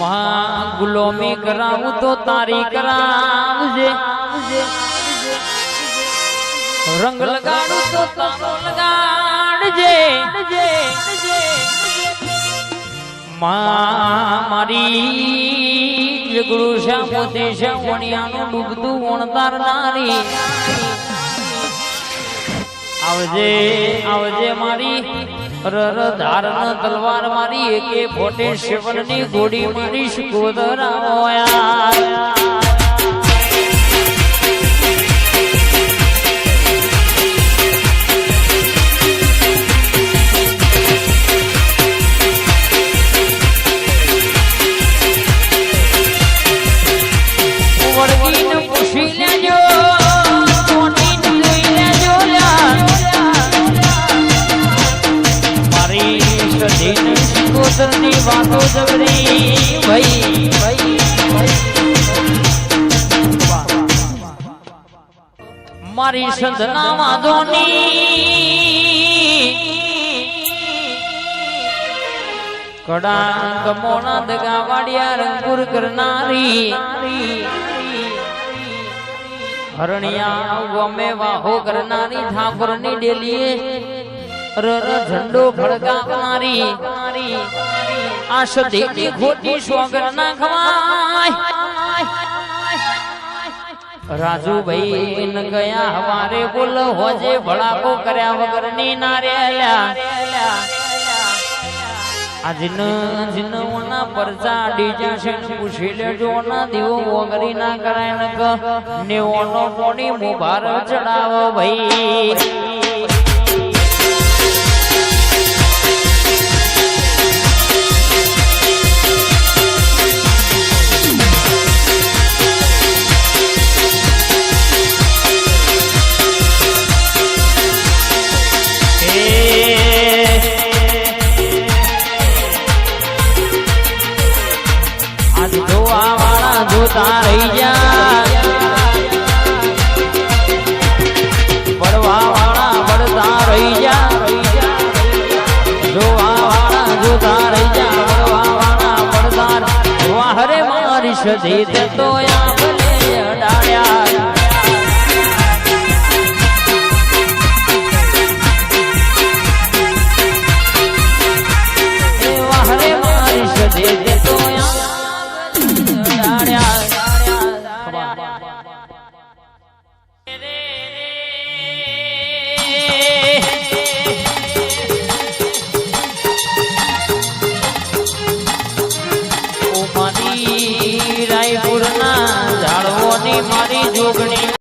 માં ગુલામી કરાવું તો તારી કરાવજે. રંગ લગાડું તો તારો લગાડજે. માં મારી ગુરુ શ્યા શ્યામણિયાનું શ્યા ડૂબતું વણતાર નારી આવજે આવજે મારી. ધારણ તલવાર મારી એકે ફોટે શિવનની ગોડી મારી શિકોદરા સધીને શિકોતરની વાતો જબરી ભાઈ મારી સંધના વાદોની કડાંક મોણા દગા વાડિયા રંગપુર કરનારી હરણિયા ગમે વાહો કરનારી ઠાકોરની ડેલીએ રર ઝંડો ફળગાવનારી આ સધીની ખોટી સોગર ના ખવાય. રાજુભાઈ ન ગયા હવારે બોલ, હોજે ભળાકો કર્યા વગરની નારેલ્યા આજન જીનવના પરચા ડીજા છે પૂછી લેજો ના દીવો વગરી ના કરાય ન ક નેવોનો પોણી મુબાર ચડાવો ભાઈ. જોતા રહી જા પડવા વાળા પડતા રહી જા જોવા વાળા જોતા રહી જા પડવા વાળા પડતા વાહ હરે મારી સજી તો તો ಯೋಗಿಣಿ